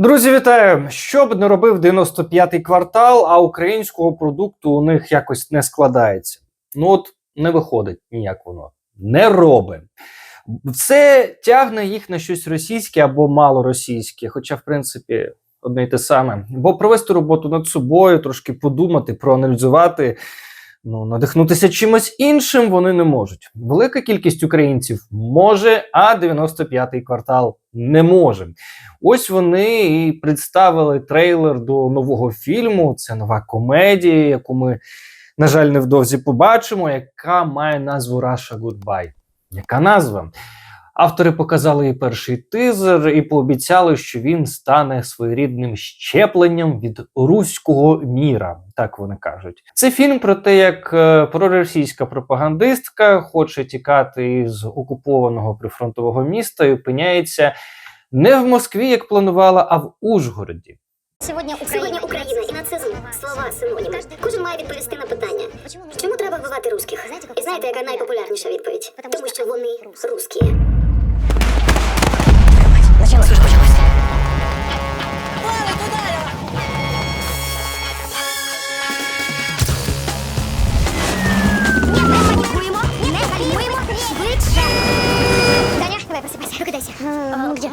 Друзі, вітаю! Що б не робив 95-й квартал, а українського продукту у них якось не складається. Ну от не виходить ніяк воно. Не робить. Це тягне їх на щось російське або малоросійське, хоча, в принципі, одне й те саме. Бо провести роботу над собою, трошки подумати, проаналізувати, ну, надихнутися чимось іншим вони не можуть. Велика кількість українців може, а 95-й квартал не може. Ось вони і представили трейлер до нового фільму. Це нова комедія, яку ми, на жаль, невдовзі побачимо, яка має назву Russia Goodbye. Яка назва? Автори показали і перший тизер і пообіцяли, що він стане своєрідним щепленням від руського міра. Так вони кажуть. Це фільм про те, як е, проросійська пропагандистка хоче тікати із окупованого прифронтового міста і опиняється не в Москві, як планувала, а в Ужгороді. Сьогодні Україна, Сьогодні Україна і нацизм. Слова синоніми. Кожен має відповісти на питання. Чому треба вбивати русських? І знаєте, яка найпопулярніша відповідь? Тому що вони русські.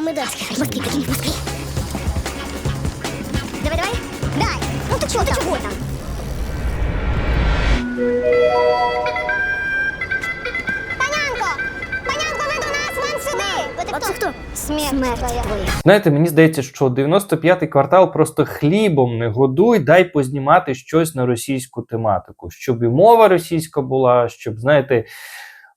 Мы доски. Мостки, какие мостки? Давай, давай. Дай. Ну ты чего, ты чего там? Панянко! Панянко, ви до нас, вон сюди! А це хто? Смерть, Смерть твоя. твоя. Знаєте, мені здається, що 95-й квартал просто хлібом не годуй, дай познімати щось на російську тематику, щоб і мова російська була, щоб, знаєте,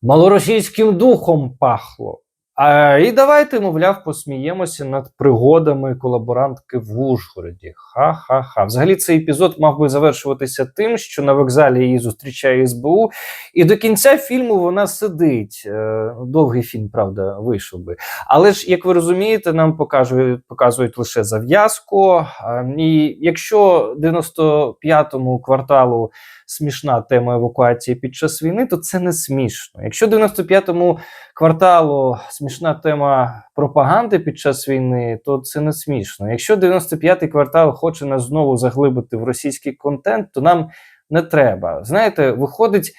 малоросійським духом пахло. А, і давайте, мовляв, посміємося над пригодами колаборантки в Ужгороді. Ха-ха-ха. Взагалі цей епізод мав би завершуватися тим, що на вокзалі її зустрічає СБУ, і до кінця фільму вона сидить. Е, Довгий фільм, правда, вийшов би. Але ж, як ви розумієте, нам показують, показують лише зав'язку. Е, І якщо 95-му кварталу смішна тема евакуації під час війни, то це не смішно. Якщо 95-му кварталу смішна тема пропаганди під час війни, то це не смішно. Якщо 95-й квартал хоче нас знову заглибити в російський контент, то нам не треба. Знаєте, виходить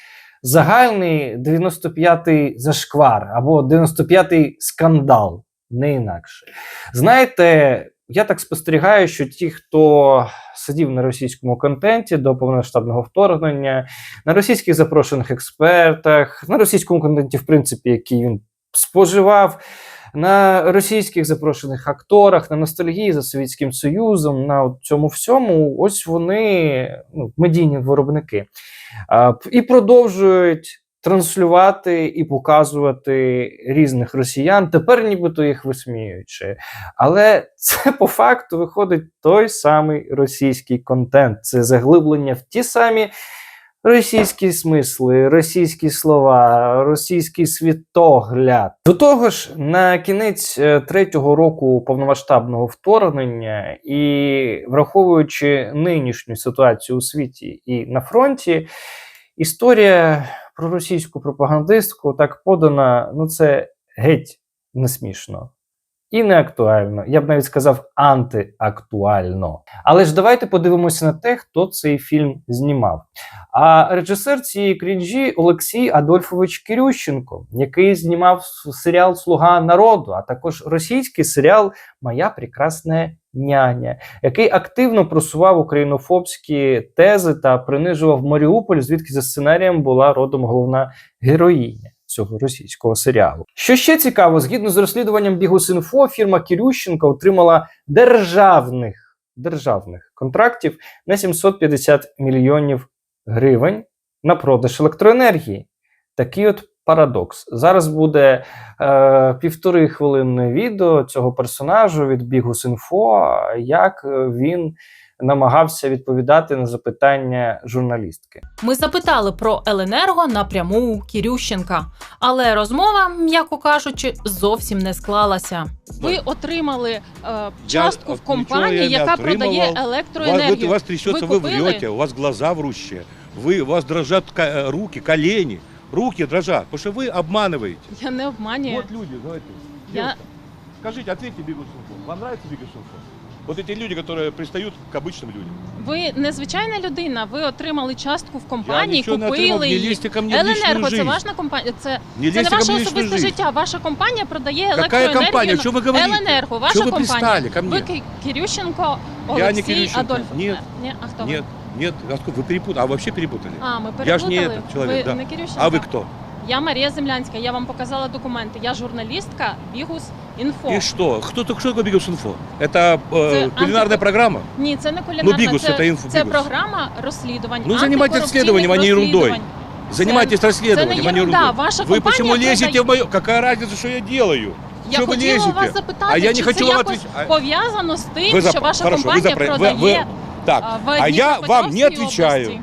загальний 95-й зашквар або 95-й скандал, не інакше. Знаєте, я так спостерігаю, що ті, хто сидів на російському контенті до повномасштабного вторгнення, на російських запрошених експертах, на російському контенті, в принципі, який він споживав. На російських запрошених акторах, на ностальгії за Совєтським Союзом, на цьому всьому, ось вони ну, медійні виробники. І продовжують транслювати і показувати різних росіян, тепер нібито їх висміюючи. Але це по факту виходить той самий російський контент. Це заглиблення в ті самі російські смисли, російські слова, російський світогляд. До того ж, на кінець е, третього року повномасштабного вторгнення і враховуючи нинішню ситуацію у світі і на фронті, історія про російську пропагандистку так подана, ну це геть не смішно. І не актуально. Я б навіть сказав антиактуально. Але ж давайте подивимося на те, хто цей фільм знімав. А режисер цієї крінжі Олексій Адольфович Кирющенко, який знімав серіал Слуга народу, а також російський серіал Моя прекрасна няня, який активно просував українофобські тези та принижував Маріуполь, звідки за сценарієм була родом головна героїня. Цього російського серіалу. Що ще цікаво, згідно з розслідуванням Бігус.Інфо, фірма Кірющенка отримала державних державних контрактів на 750 мільйонів гривень на продаж електроенергії. Такий от парадокс. Зараз буде е, півтори хвилинне відео цього персонажу від Бігус.Інфо, як е, він намагався відповідати на запитання журналістки. Ми запитали про Еленерго напряму у Кірющенка, але розмова, м'яко кажучи, зовсім не склалася. Ви отримали е, частку Я в от компанії, нічого я не яка продає отримував. У вас, електроенергію. у вас трясется, Вы вы, купили? врете, у вас глаза врущие, вы, у вас дрожат ка- э, руки, колени, руки дрожат, потому что вы обманываете. Я не обманюю. Вот люди, давайте. Я- девушка, Скажите, ответьте Бигусунку. Вам нравится Бигусунку? вот эти люди, которые пристают к обычным людям. Ви незвичайна людина. Ви отримали частку в компанії, нічого не отримав, купили не її. лізьте ко мені в лічну Еленерго, це жизнь. ваша компанія. Це, Не це не лезьте ко ваше мне в личную особисте жизнь. життя. Ваша компанія продає Какая електроенергію. компания? О на- чем вы говорите? Еленерго, ваша Чего вы компанія. пристали ко мне? Ви Ки- Кирющенко, Я не Олексій Кирющенко. Адольф. Нет. Ні, а хто ви? Нет, нет, откуда? Вы перепутали, а вообще перепутали. А, ми Я ж переплутали. не этот человек, ви да. не Кирющенко. А вы кто? Я Марія Землянська, я вам показала документи. Я журналістка Бігус Інфо. И что? Кто, кто такое Бигус Инфо? Это э, Это кулинарная антикор- программа? Ні, це не кулінарна, Ну, Бігус, це, це інфо- це Бігус. програма розслідувань. Ну, занимайтесь антикорупційних расследованием, а не ерундой. розслідувань. Занимайтесь це расследованием, не а не ерунда. ерундой. Ваша Вы компания почему лезете продає- в мое... Какая разница, что я делаю? Я Що ви хотіла лізете? вас запитати, А я не чи хочу це вам якось отвечать. А- пов'язано з тим, Вы що зап- ваша Хорошо, вы компанія запра- вы- продає вы- Так, а, в а я вам не Дніпропетровській отвечаю. області.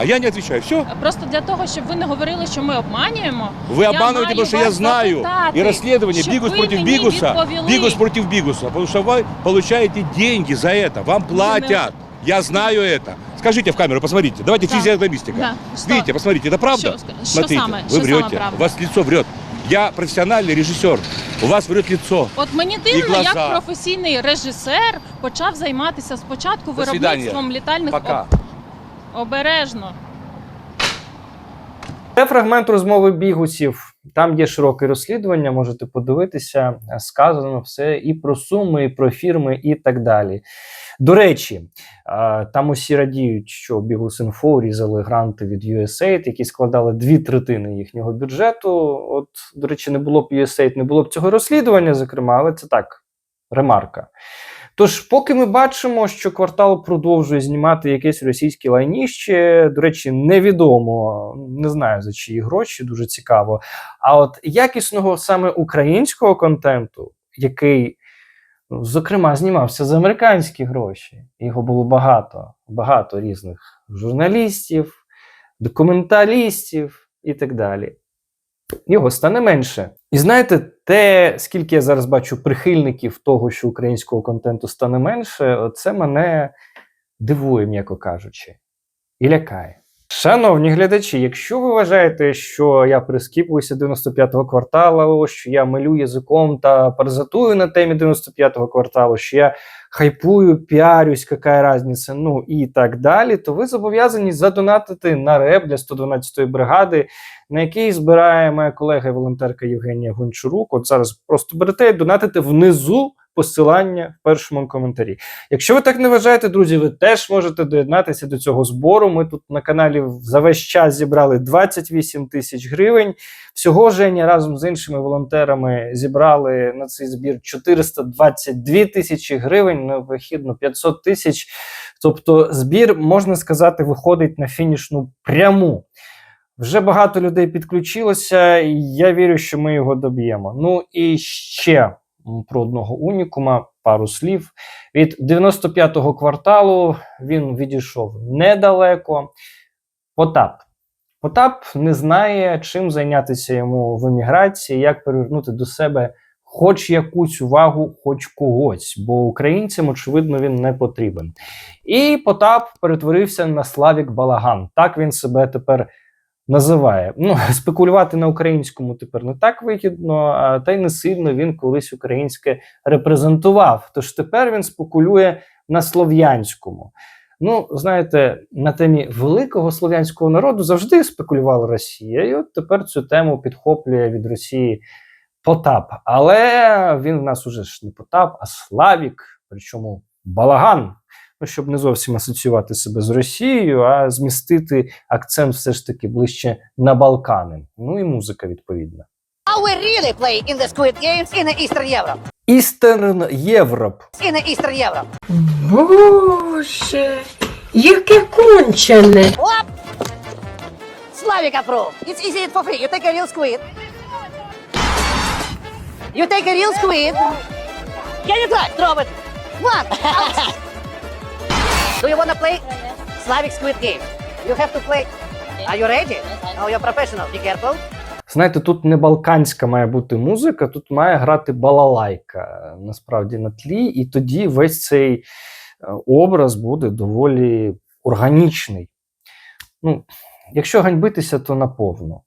А я не отвечаю. Все? Просто для того, щоб ви не говорили, що ми обманюємо. Вы Я обманываете, маю потому что я вас знаю. запитати, И расследование щоб Бигус ви против мені Бигуса. відповіли. Бигус против Бигуса. Потому что вы получаете деньги за это. Вам платят. Я знаю это. Скажите в камеру, посмотрите. Давайте Да. физиогномистика. Да. Що? Видите, посмотрите, это правда? Що, що Смотрите, саме? вы Що саме врете. правда? У вас лицо врет. Я профессиональный режиссер. У вас врет лицо. От мені дивно, як професійний режисер почав займатися спочатку До свидання. виробництвом літальних Пока. об- обережно. Це фрагмент розмови бігусів. Там є широке розслідування, можете подивитися. Сказано все і про суми, і про фірми, і так далі. До речі, там усі радіють, що Бігус.Інфо різали гранти від USAID, які складали дві третини їхнього бюджету. От, до речі, не було б USAID, не було б цього розслідування, зокрема, але це так, ремарка. Тож, поки ми бачимо, що квартал продовжує знімати якесь російське лайніще, до речі, невідомо, не знаю за чиї гроші, дуже цікаво. А от якісного саме українського контенту, який, зокрема, знімався за американські гроші, його було багато, багато різних журналістів, документалістів і так далі. Його стане менше. І знаєте, те, скільки я зараз бачу прихильників того, що українського контенту стане менше, це мене дивує, м'яко кажучи, і лякає. Шановні глядачі, якщо ви вважаєте, що я прискіпуюся 95-го кварталу, що я милю язиком та паразитую на темі 95-го кварталу, що я хайпую, піарюсь, яка різниця, ну і так далі, то ви зобов'язані задонатити на реп для 112-ї бригади, на який збирає моя колега і волонтерка Євгенія Гончарук. От зараз просто берете і донатите внизу посилання в першому коментарі. Якщо ви так не вважаєте, друзі, ви теж можете доєднатися до цього збору. Ми тут на каналі за весь час зібрали 28 тисяч гривень. Всього Женя разом з іншими волонтерами зібрали на цей збір 422 тисячі гривень, на вихідно 500 тисяч. Тобто, збір, можна сказати, виходить на фінішну пряму. Вже багато людей підключилося, і я вірю, що ми його доб'ємо. Ну і ще про одного унікума, пару слів. Від 95-го кварталу він відійшов недалеко. Потап. Потап не знає, чим зайнятися йому в еміграції, як привернути до себе хоч якусь увагу, хоч когось, бо українцям, очевидно, він не потрібен. І Потап перетворився на Славік Балаган. Так він себе тепер називає. Ну, спекулювати на українському тепер не так вигідно, та й не сильно він колись українське репрезентував. Тож тепер він спекулює на слов'янському. Ну, знаєте, на темі великого слов'янського народу завжди спекулювала Росія, і от тепер цю тему підхоплює від Росії Потап. Але він в нас уже ж не Потап, а Славік, причому балаган. Ну, щоб не зовсім асоціювати себе з Росією, а змістити акцент все ж таки ближче на Балкани. Ну і музика відповідна. How we really play in the Squid Games in the Eastern Europe. Eastern Європ. In the Eastern Europe. Боже, яке кончене. Whoop! Slavic approved. It's easy for free. You take a real squid. You take a real squid. Can you try? Throw it. One. Do you want to play Slavic squid game? You have to play. Are you ready? Oh, you're professional. Be careful. Знаєте, тут не балканська має бути музика, тут має грати балалайка насправді на тлі, і тоді весь цей е, образ буде доволі органічний. Ну, якщо ганьбитися, то наповно.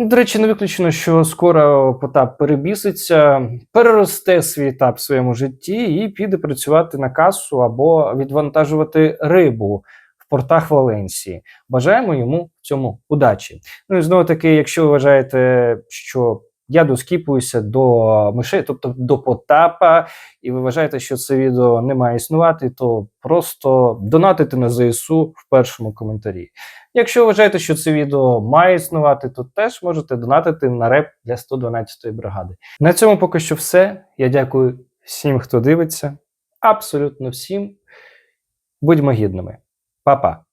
До речі, не виключено, що скоро Потап перебіситься, переросте свій етап в своєму житті і піде працювати на касу або відвантажувати рибу в портах Валенсії. Бажаємо йому цьому удачі. Ну і знову таки, якщо ви вважаєте, що я доскіпуюся до мишей, тобто до Потапа, і ви вважаєте, що це відео не має існувати, то просто донатите на ЗСУ в першому коментарі. Якщо вважаєте, що це відео має існувати, то теж можете донатити на реп для 112-ї бригади. На цьому поки що все. Я дякую всім, хто дивиться. Абсолютно всім. Будьмо гідними. Па-па.